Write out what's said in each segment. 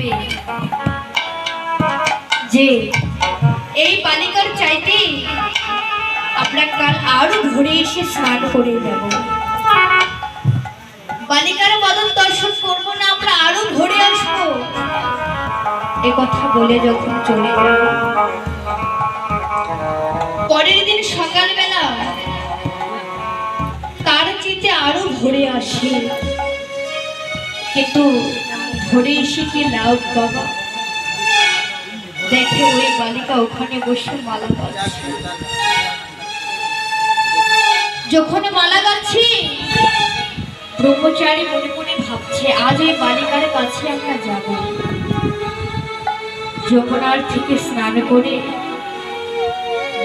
ভাবে যে, এই বালিকার চাইতে আমরা কাল আরও ঘুরে এসে স্নান করে যাব। বালিকার বদল দর্শন করব না, আমরা আরও ঘুরে আসব। এ কথা বলে যখন চলে গেল, পরের দিন সকালবেলা তার চিতে আরও ভরে আসে। কিন্তু ভরে এসে কি লাভ বাবা দেখে ওই বালিকা ওখানে বসে মালা গাচ্ছে যখন মালা গাচ্ছি ব্রহ্মচারী মনে মনে ভাবছে আজ এই বালিকার কাছে আমরা যাব যমুনার থেকে স্নান করে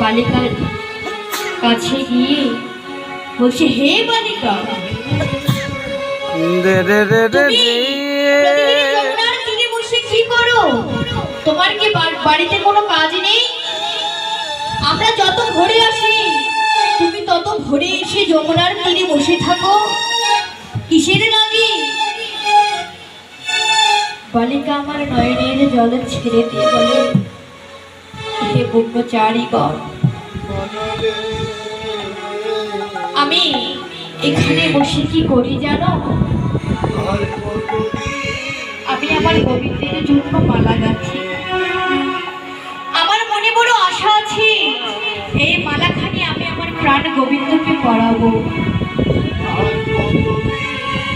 বালিকার কাছে গিয়ে বলছে হে বালিকা রে রে রে রে। আমরা যত ঘুরে আসি, তুমি তত ভোরে এসে যমুনার তীরে বসে থাকো। কিসের লাগি বালিকা আমার নয়নের জল ছেড়ে দিয়ে বলে। হে ব্রহ্মচারীগণ আমি এখানে বসে কি করি জানো? আমি আমার গোবিন্দের জন্য মালা গাচ্ছি আশা আছে? এই মালাখানি আমি আমার প্রাণ গোবিন্দকে পরাবো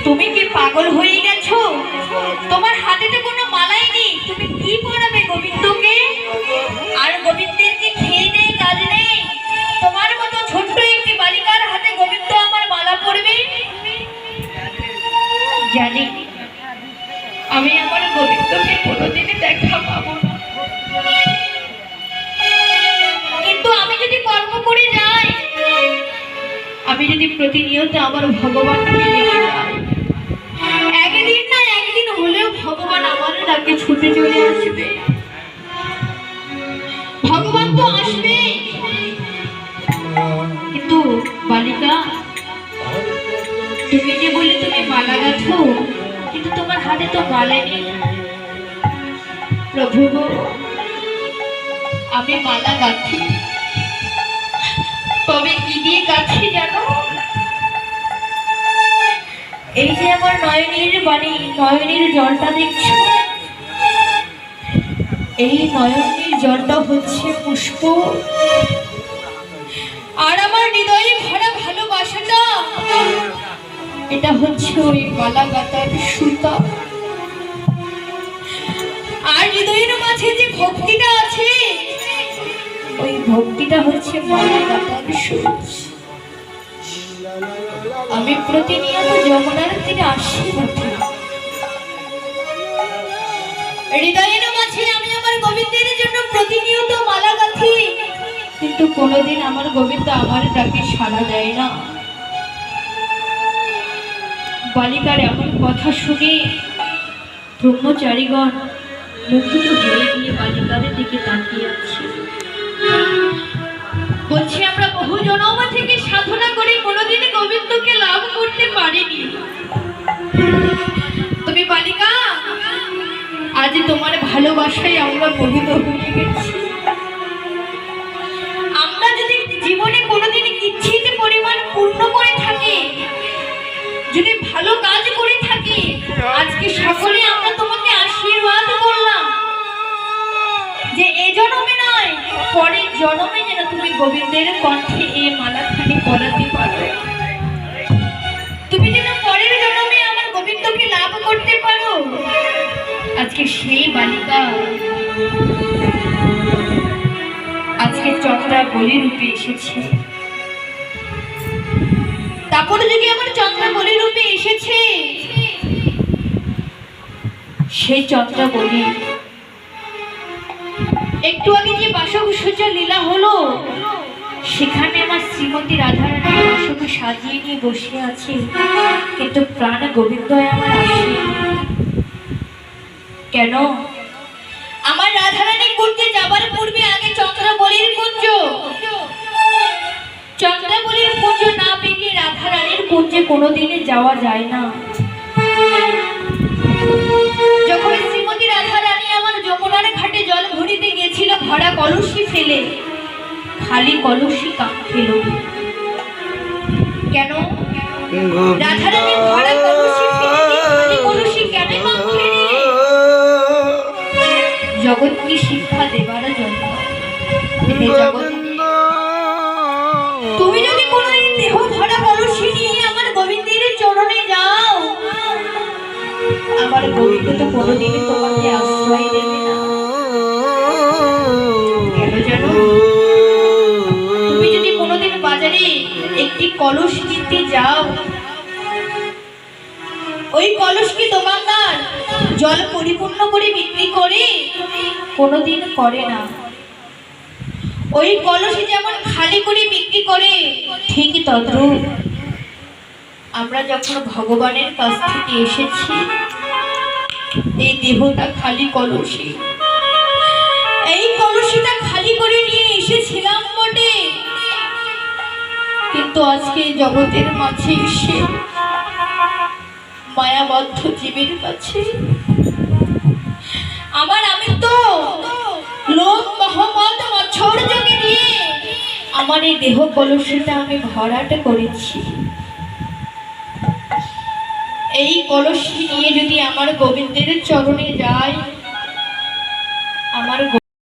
তুমি কি পাগল হয়ে গেছো? তোমার হাতে তো কোনো মালাই নেই। তুমি কি পরাবে আমি যদি প্রতিনিয়ত আমার ভগবানকে একদিন না একদিন হলেও ভগবান আমার ডাকে ছুটে চলে আসবে। ভগবান তো আসবে। কিন্তু বালিকা, তুমি যে বললে তুমি মালা গাঁথো, কিন্তু তোমার হাতে তো মালা নেই। প্রভু আমি মালা গাঁথি। তবে কি দিয়ে গাঁথি জানো এই যে আমার নয়নের বাণী, নয়নের জলটা দেখছ? এই নয়নের জলটা হচ্ছে পুষ্প। আর আমার হৃদয়ে ভরা ভালোবাসাটা, এটা হচ্ছে ওই মালা গাতার সুতা। আর হৃদয়ের মাঝে যে ভক্তিটা আছে ভক্তিটা হচ্ছে মালা গাতার সুর আমি প্রতিনিয়ত যমুনার তীরে আসি মাঝে আমি আমার জন্য প্রতিনিয়ত কিন্তু কোনোদিন আমার আমার সাড়া দেয় না। বালিকার এমন কথা শুনে ব্রহ্মচারীগণ মুগ্ধ হয়ে গিয়ে বালিকার দিকে তাকিয়ে আছে বলছি, আমরা বহু জনম থেকে সাধনা করে কোনোদিন গোবিন্দকে লাভ করতে পারিনি। তুমি বালিকা, আজ তোমার ভালোবাসায় আমরা মোহিত হয়ে গেছি। আমরা যদি জীবনে কোনোদিন ইচ্ছিত পরিমাণ পূর্ণ করে থাকি, যদি ভালো কাজ করে থাকি, আজকে সকলে আমরা তোমাকে আশীর্বাদ করলাম। যে এ জন্মে নয়, পরের জন্মে যেন গোবিন্দের কণ্ঠে এই মালাখানি পরাতে পারো। তুমি যেন পরের জন্মে আমার গোবিন্দকে লাভ করতে পারো। আজকে সেই বালিকা। আজকে চন্দ্রা বলি রূপে এসেছে। তারপরে যদি আমার চন্দ্রা বলি রূপে এসেছে, সেই চন্দ্রা বলি একটু আগে যে বাসভূষজ লীলা হলো, সেখানে আমার শ্রীমতী রাধারানী বাসকে সাজিয়ে নিয়ে বসে আছে। কিন্তু প্রাণ গোবিন্দ আমার আসে কেন? আমার রাধারানী কুঞ্জে যাবার পূর্বে আগে চন্দ্রাবলীর কুঞ্জ। চন্দ্রাবলীর কুঞ্জ না পেলে রাধারানীর কুঞ্জে কোনোদিনে যাওয়া যায় না। কলসি ফেলে, খালি কলসি কাপ ফেলো কেন? রাধারানী ভরা খালি কেন শিক্ষা দেবার জন্য? তুমি যদি কোনোদিন দেহ ভরা কলসি নিয়ে আমার গোবিন্দের চরণে যাও, আমার গোবিন্দ তো কোনোদিন তোমাকে আশ্রয় দেবে না। কলস কিনতে যাও। ওই কলস কি দোকানদার জল পরিপূর্ণ করে বিক্রি করে কোনোদিন করে না। ওই কলসি যেমন খালি করে বিক্রি করে, ঠিক তদ্রূপ। আমরা যখন ভগবানের কাছ থেকে এসেছি, এই দেহটা খালি কলসি। এই কলসিটা খালি করে নিয়ে এসেছিলাম কিন্তু আজকে জগতের মাঝে এসে মায়াবদ্ধ জীবের কাছে, আমার আমি তো লোক মহম্মদ মছর যোগে দিয়ে আমার এই দেহ কলসিটা আমি ভরাট করেছি। এই কলসি নিয়ে যদি আমার গোবিন্দের চরণে যায় আমার